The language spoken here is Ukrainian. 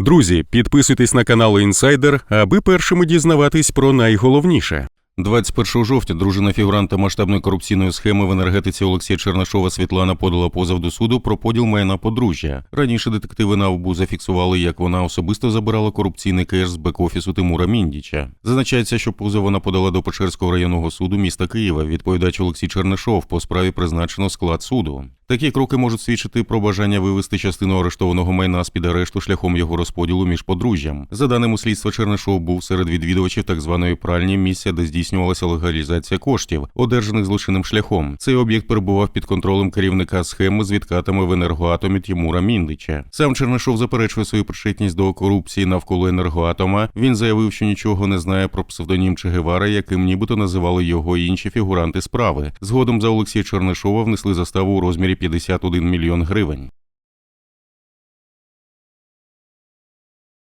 Друзі, підписуйтесь на канал Інсайдер, аби першими дізнаватись про найголовніше. 21 жовтня дружина фігуранта масштабної корупційної схеми в енергетиці Олексія Чернашова Світлана подала позов до суду про поділ майна подружжя. Раніше детективи НАВБУ зафіксували, як вона особисто забирала корупційний кеш з бек-офісу Тимура Міндіча. Зазначається, що позов вона подала до Печерського районного суду міста Києва. Відповідач Олексій Чернишов по справі призначено склад суду. Такі кроки можуть свідчити про бажання вивести частину арештованого майна з під арешту шляхом його розподілу між подружжям. За даними слідства, Чернишов був серед відвідувачів так званої пральні місця, де здійснювалася легалізація коштів, одержаних злочинним шляхом. Цей об'єкт перебував під контролем керівника схеми з відкатами в енергоатомі Тімура Міндича. Сам Чернишов заперечує свою причетність до корупції навколо енергоатома. Він заявив, що нічого не знає про псевдонім Че Гевара, яким нібито називали його інші фігуранти справи. Згодом за Олексія Чернишова внесли заставу у розмірі 51 мільйон гривень.